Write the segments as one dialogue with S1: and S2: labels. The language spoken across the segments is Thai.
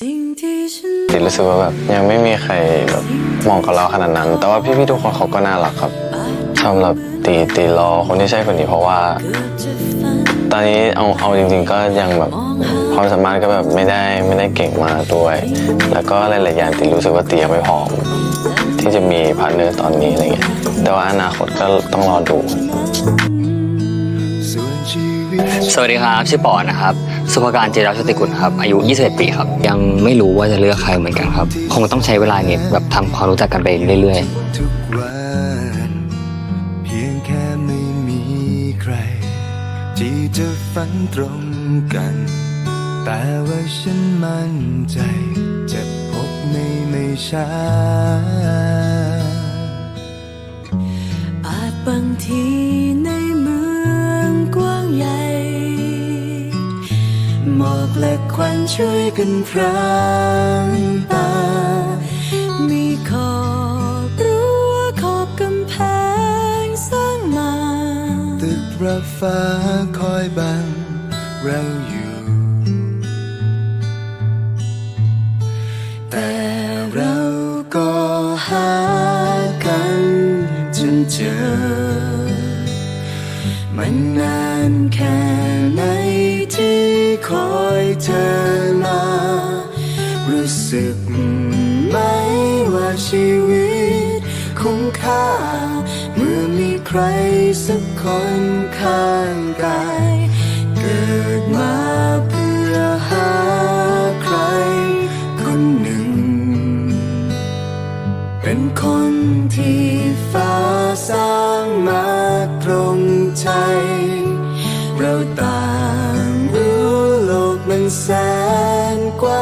S1: สิ่งที่ฉัน
S2: ติรู้สึกว่าแบบยังไม่มีใครแบบมองกับเราขนาดนั้น แต่ว่าพี่ๆทุกคนเขาก็น่ารักครับสำหรับตีตีรอคนที่ใช่คนนี้เพราะว่า
S1: เกือบจะฝัน
S2: ตอนนี้เอาเอาจริง ๆ ก็ยังแบบความสามารถก็แบบไม่ได้ไม่ได้เก่งมากด้วย แล้วก็หลายๆอย่างตีรู้สึกว่าตียังไม่พร้อมที่จะมีพาร์ทเนอร์ตอนนี้อะไรเงี้ยแต่ว่าอนาคตก็ต้องรอดู
S3: ส่วนชีวิต
S4: สวัสดีครับชื่อปอนะครับ สุภการเจราชติกุลครับ อายุ 21 ปีครับ ยังไม่รู้ว่าจะเลือกใครเหมือนกันครับ คงต้องใช้เวลาเนี้แบบทำความรู้จักกันไปเรื่อย
S3: ทุกวันเพียงแค่ไม่มีใคร ที่จะฝันตรงกัน แต่ว่าฉันมั่นใจ จะพบในไม่ช้า
S1: อาจบางที และ ควันช่วยกันพรางตา มีขอบรั้วขอบกำแพงสร้างมา
S3: ตึกระฟ้าคอยบังเราอยู่ แต่เราก็หากันจนเจอ มันนานแค่ไหน เธอมา รู้สึกไหมว่าชีวิตคุ้มค่า เมื่อมีใครสักคนข้างกาย เกิดมาเพื่อ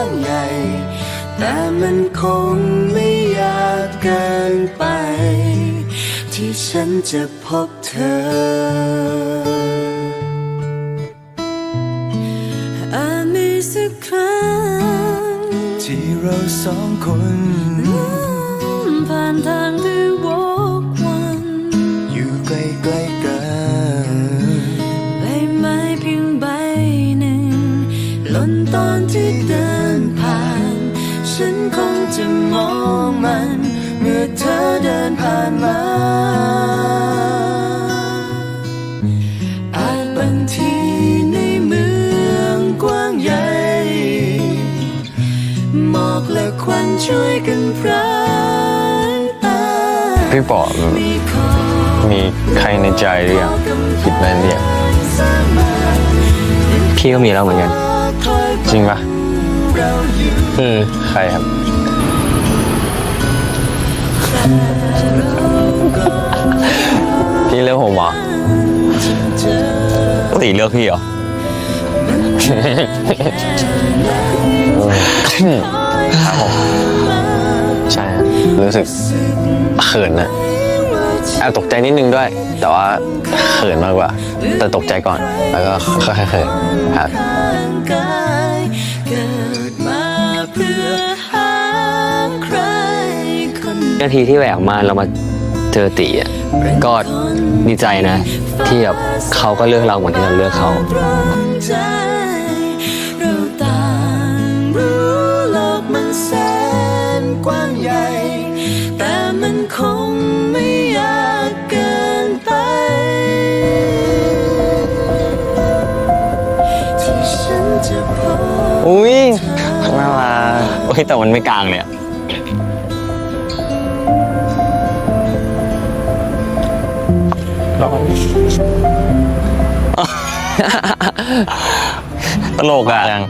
S3: างใหญ่ แต่มันคงไม่ยากเกินไป ที่ฉันจะพบเธอ
S1: อาจมีสักครั้ง
S3: ที่เราสองคน
S1: ผ่านทางที่วกวัน
S3: อยู่ใกล้ๆกัน
S1: ใบไม้เพียงใบหนึ่งหล่นตอนที่เดิน มัน เมื่อเธอเดินผ่านมาอาจบางทีในเมืองกว้างใหญ่หมอกและควันช่วยกันพรางตา
S2: พี่ป๋อม
S1: มีขอบ
S2: มีใครในใจหรือยังคิดไว้หรือยัง
S1: สร้างมา
S4: ๆพี่ก็มีแล้วเหมือนกัน
S1: คอย
S2: จริงปะ
S1: เราอยู่
S4: อืม
S2: ใครครับ พี่เลือกผมเหรอ
S4: ตีเลือกพี่เหรอ
S2: ครับผมใช่ครับรู้สึกเขินนะแอบตกใจนิดนึงด้วย แต่ว่าเขินมากกว่า แต่ตกใจก่อน แล้วก็ค่อยๆเขินครับ
S1: นหนึ่ง
S4: นาทีที่แหวกมาเรามาเจอตีอะก็ดีใจนะ ที่แบบเขาก็เลือกเราเหมือนที่เราเลือกเขาอุ้ยน่ารักโอ้ยแต่มันไม่กลางเลยอะ ลองตลกอะ
S2: ยัง